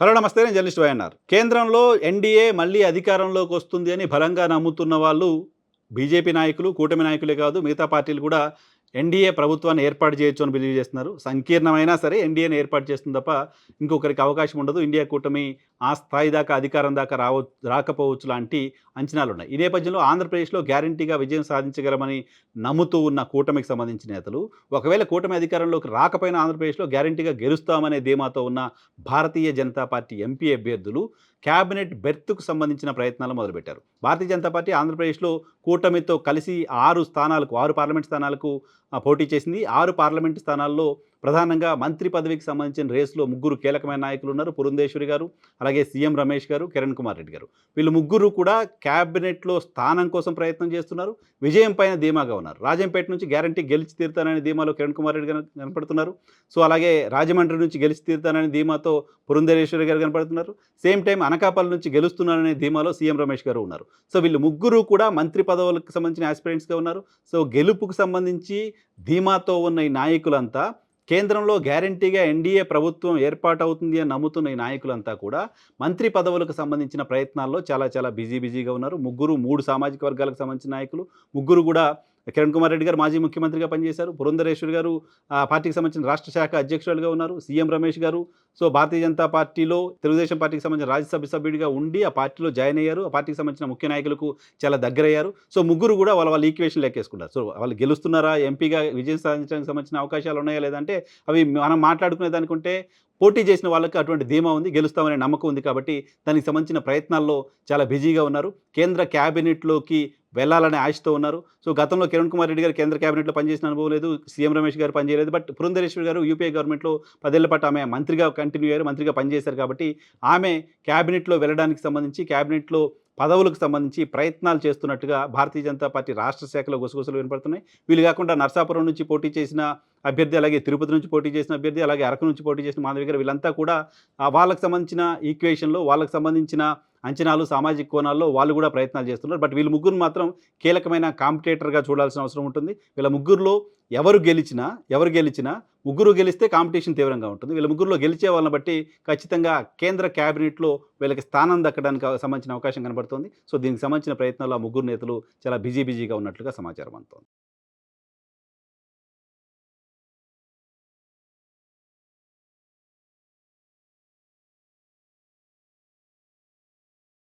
Hello నమస్తే నేను journalist YNR. కేంద్రంలో ఎన్డీఏ మళ్ళీ అధికారంలోకి వస్తుంది అని బలంగా నమ్ముతున్న వాళ్ళు బీజేపీ నాయకులు కూటమి నాయకులే కాదు మిగతా పార్టీలు కూడా ఎన్డీఏ ప్రభుత్వాన్ని ఏర్పాటు చేయొచ్చు అని బిలీవ్ చేస్తున్నారు. సంకీర్ణమైనా సరే ఎన్డీఏని ఏర్పాటు చేస్తుంది తప్ప ఇంకొకరికి అవకాశం ఉండదు. ఇండియా కూటమి ఆ స్థాయి దాకా అధికారం దాకా రావ రాకపోవచ్చు లాంటి అంచనాలు ఉన్నాయి ఈ నేపథ్యంలో ఆంధ్రప్రదేశ్లో గ్యారంటీగా విజయం సాధించగలమని నమ్ముతూ ఉన్న కూటమికి సంబంధించిన నేతలు ఒకవేళ కూటమి అధికారంలోకి రాకపోయినా ఆంధ్రప్రదేశ్లో గ్యారంటీగా గెలుస్తామనే ధీమాతో ఉన్న భారతీయ జనతా పార్టీ ఎంపీ అభ్యర్థులు క్యాబినెట్ బెర్త్కు సంబంధించిన ప్రయత్నాలు మొదలుపెట్టారు. భారతీయ జనతా పార్టీ ఆంధ్రప్రదేశ్లో కూటమితో కలిసి ఆరు స్థానాలకు ఆరు పార్లమెంట్ స్థానాలకు పోటీ చేసింది. ఆరు పార్లమెంటు స్థానాల్లో ప్రధానంగా మంత్రి పదవికి సంబంధించిన రేసులో ముగ్గురు కీలకమైన నాయకులు ఉన్నారు పురంధేశ్వరి గారు అలాగే సీఎం రమేష్ గారు కిరణ్ కుమార్ రెడ్డి గారు. వీళ్ళు ముగ్గురు కూడా క్యాబినెట్లో స్థానం కోసం ప్రయత్నం చేస్తున్నారు. విజయం పైన ధీమాగా ఉన్నారు. రాజంపేట నుంచి గ్యారంటీ గెలిచి తీరుతానని ధీమాలో కిరణ్ కుమార్ రెడ్డి గారు కనపడుతున్నారు. సో అలాగే రాజమండ్రి నుంచి గెలిచి తీరుతానని ధీమాతో పురంధేశ్వరి గారు కనపడుతున్నారు. సేమ్ టైం అనకాపల్లి నుంచి గెలుస్తున్నారనే ధీమాలో సీఎం రమేష్ గారు ఉన్నారు. సో వీళ్ళు ముగ్గురు కూడా మంత్రి పదవులకు సంబంధించిన ఆస్పిరెంట్స్గా ఉన్నారు. సో గెలుపుకు సంబంధించి ధీమాతో ఉన్న ఈ నాయకులంతా కేంద్రంలో గ్యారంటీగా ఎన్డీఏ ప్రభుత్వం ఏర్పాటవుతుంది అని నమ్ముతున్న ఈ నాయకులంతా కూడా మంత్రి పదవులకు సంబంధించిన ప్రయత్నాల్లో చాలా చాలా బిజీ బిజీగా ఉన్నారు. ముగ్గురు మూడు సామాజిక వర్గాలకు సంబంధించిన నాయకులు ముగ్గురు కూడా కిరణ్ కుమార్ రెడ్డి గారు మాజీ ముఖ్యమంత్రిగా పనిచేశారు. పురంధరేశ్వరి గారు ఆ పార్టీకి సంబంధించిన రాష్ట్ర శాఖ అధ్యక్షులుగా ఉన్నారు. సీఎం రమేష్ గారు. సో భారతీయ జనతా పార్టీలో తెలుగుదేశం పార్టీకి సంబంధించిన రాజ్యసభ సభ్యుడిగా ఉండి ఆ పార్టీలో జాయిన్ అయ్యారు. ఆ పార్టీకి సంబంధించిన ముఖ్య నాయకులకు చాలా దగ్గరయ్యారు. సో ముగ్గురు కూడా వాళ్ళ వాళ్ళ ఈక్వేషన్ లెక్కేసుకుంటారు సో వాళ్ళు గెలుస్తున్నారా ఎంపీగా విజయం సాధించడానికి సంబంధించిన అవకాశాలు ఉన్నాయా లేదంటే అవి మనం మాట్లాడుకునే దానికంటే పోటీ చేసిన వాళ్ళకి అటువంటి ధీమా ఉంది గెలుస్తామనే నమ్మకం ఉంది కాబట్టి దానికి సంబంధించిన ప్రయత్నాల్లో చాలా బిజీగా ఉన్నారు. కేంద్ర క్యాబినెట్లోకి వెళ్ళాలనే ఆశతో ఉన్నారు. సో గతంలో కిరణ్ కుమార్ రెడ్డి గారు కేంద్ర క్యాబినెట్లో పనిచేసిన అనుభవం లేదు సీఎం రమేష్ గారు పనిచేయలేదు. బట్ పురంధరేశ్వరి గారు యూపీఏ గవర్నమెంట్లో పదేళ్ళ పాటు ఆమె మంత్రిగా కంటిన్యూ అయ్యారు మంత్రిగా పనిచేశారు కాబట్టి ఆమె క్యాబినెట్లో వెళ్ళడానికి సంబంధించి క్యాబినెట్లో పదవులకు సంబంధించి ప్రయత్నాలు చేస్తున్నట్టుగా భారతీయ జనతా పార్టీ రాష్ట్ర శాఖలో గుసగుసలు వినపడుతున్నాయి. వీళ్ళు కాకుండా నర్సాపురం నుంచి పోటీ చేసిన అభ్యర్థి అలాగే తిరుపతి నుంచి పోటీ చేసిన అభ్యర్థి అలాగే అరకు నుంచి పోటీ చేసిన మాధవి గారు వీళ్ళంతా కూడా వాళ్ళకు వాళ్ళకి సంబంధించిన ఈక్వేషన్లో వాళ్ళకి సంబంధించిన అంచనాలు సామాజిక కోణాల్లో వాళ్ళు కూడా ప్రయత్నాలు చేస్తున్నారు. బట్ వీళ్ళు ముగ్గురు మాత్రం కీలకమైన కాంపిటేటర్గా చూడాల్సిన అవసరం ఉంటుంది. వీళ్ళ ముగ్గురులో ఎవరు గెలిచినా ఎవరు గెలిచినా ముగ్గురు గెలిస్తే కాంపిటీషన్ తీవ్రంగా ఉంటుంది. వీళ్ళ ముగ్గురులో గెలిచే వాళ్ళని బట్టి ఖచ్చితంగా కేంద్ర క్యాబినెట్లో వీళ్ళకి స్థానం దక్కడానికి సంబంధించిన అవకాశం కనబడుతుంది. సో దీనికి సంబంధించిన ప్రయత్నాల్లో ఆ ముగ్గురు నేతలు చాలా బిజీ బిజీగా ఉన్నట్లుగా సమాచారం అందుతోంది.